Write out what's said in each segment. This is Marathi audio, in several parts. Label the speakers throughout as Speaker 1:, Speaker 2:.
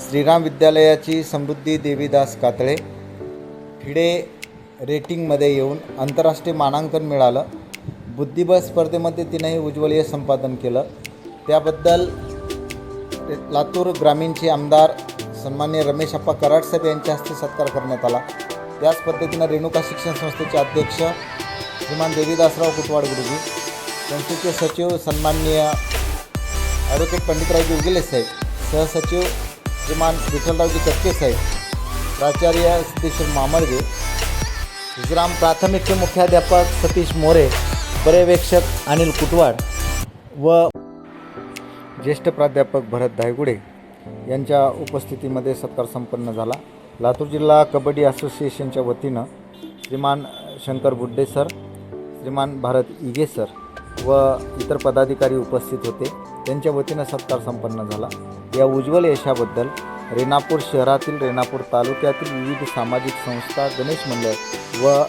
Speaker 1: श्रीराम विद्यालयाची समृद्धी देवीदास कातळे फिडे रेटिंगमध्ये येऊन आंतरराष्ट्रीय मानांकन मिळालं. बुद्धिबळ स्पर्धेमध्ये तिनंही उज्ज्वलीय संपादन केलं. त्याबद्दल लातूर ग्रामीणचे आमदार सन्मान्य रमेश अप्पा कराडसाहेब यांच्या हस्ते सत्कार करण्यात आला. त्याच पद्धतीनं रेणुका शिक्षण संस्थेचे अध्यक्ष श्रीमान देवीदासराव कुटवाड गुरुजी संस्थेचे सचिव सन्माननीय ॲडव्होकेट पंडितरावजी उगेले साहेब सहसचिव श्रीमान विठ्ठलरावजी कटके साहेब प्राचार्य सिद्धेश्वर मामळगे हिजराम प्राथमिकचे मुख्याध्यापक सतीश मोरे पर्यवेक्षक अनिल कुटवाड व ज्येष्ठ प्राध्यापक भरत धायगुडे यांच्या उपस्थितीमध्ये सत्कार संपन्न झाला. लातूर जिल्हा कबड्डी असोसिएशनच्या वतीनं श्रीमान शंकर बुड्डे सर श्रीमान भारत इगे सर व इतर पदाधिकारी उपस्थित होते. त्यांच्या वतीनं सत्कार संपन्न झाला. या उज्ज्वल यशाबद्दल रेणापूर शहरातील रेणापूर तालुक्यातील विविध सामाजिक संस्था गणेश मंडळ व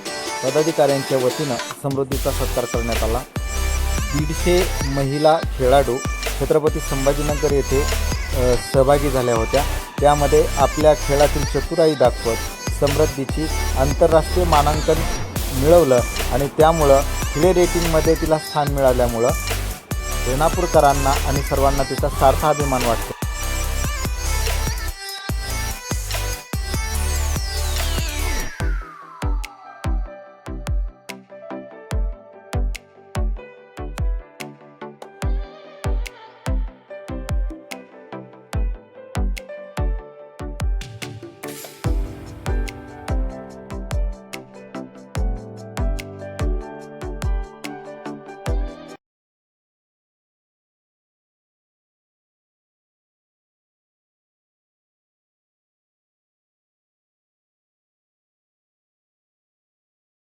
Speaker 1: पदाधिकाऱ्यांच्या वतीनं समृद्धीचा सत्कार करण्यात आला. दीडशे महिला खेळाडू छत्रपती संभाजीनगर येथे सहभागी झाल्या होत्या. त्यामध्ये आपल्या खेळातील चतुराई दाखवत समृद्धीची आंतरराष्ट्रीय मानांकन मिळवलं आणि त्यामुळं प्ले रेटिंगमध्ये तिला स्थान मिळाल्यामुळं रेणापूरकरांना आणि सर्वांना तिचा सार्थ अभिमान वाटतो.